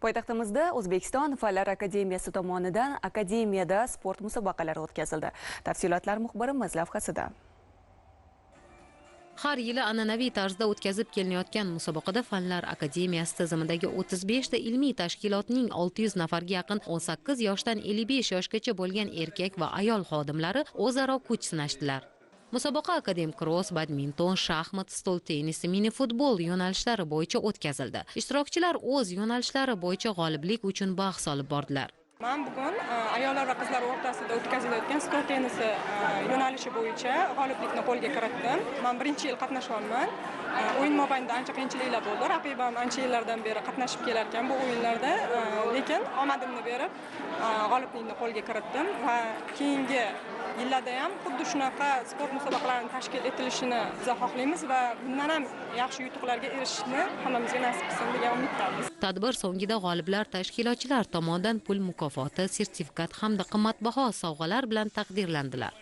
poytaxtimizda o'zbekiston fanlar akademiyasi tomonidan akademiyada sport musobaqalari o'tkazildi. Tafsilotlar muxbirimiz lavhasida. Har yili an'anaviy tarzda o'tkazib kelinayotgan musobaqada fanlar akademiyasi tizimidagi 35 ta ilmiy tashkilotning 600 nafarga yaqin 18 yoshdan 55 yoshgacha bo'lgan erkak va ayol xodimlari o'zaro kuch sinashdilar. Musobaqa akadem kross badminton shaxmat stol tennisi mini futbol yo'nalishlari bo'yicha o'tkazildi. Ishtirokchilar o'z yo'nalishlari bo'yicha g'oliblik uchun bahs olib bordilar. Man bugun e, ayollar va qizlar o'rtasida o'tkazilayotgan stol tennisi e, yo'nalishi bo'yicha g'oliblikni qo'lga kiritdim. Man birinchi yil qatnashyapman e, o'yin mobaynida ancha qiyinchiliklar bo'ldi. Raqibam ancha yillardan beri qatnashib kelar ekan bu o'yinlarda. Lekin omadimni berib g'oliblikni qo'lga kiritdim va keyingi yillarda ham xuddi shunaqa sport musobaqalarini tashkil etilishini biza xohlaymiz va bundan ham yaxshi yutuqlarga erishishni hammamizga nasib qilsin degan umiddamiz. Tadbir so'ngida g'oliblar tashkilotchilar tomonidan pul mukofoti sertifikat hamda qimmatbaho sovg'alar bilan taqdirlandilar.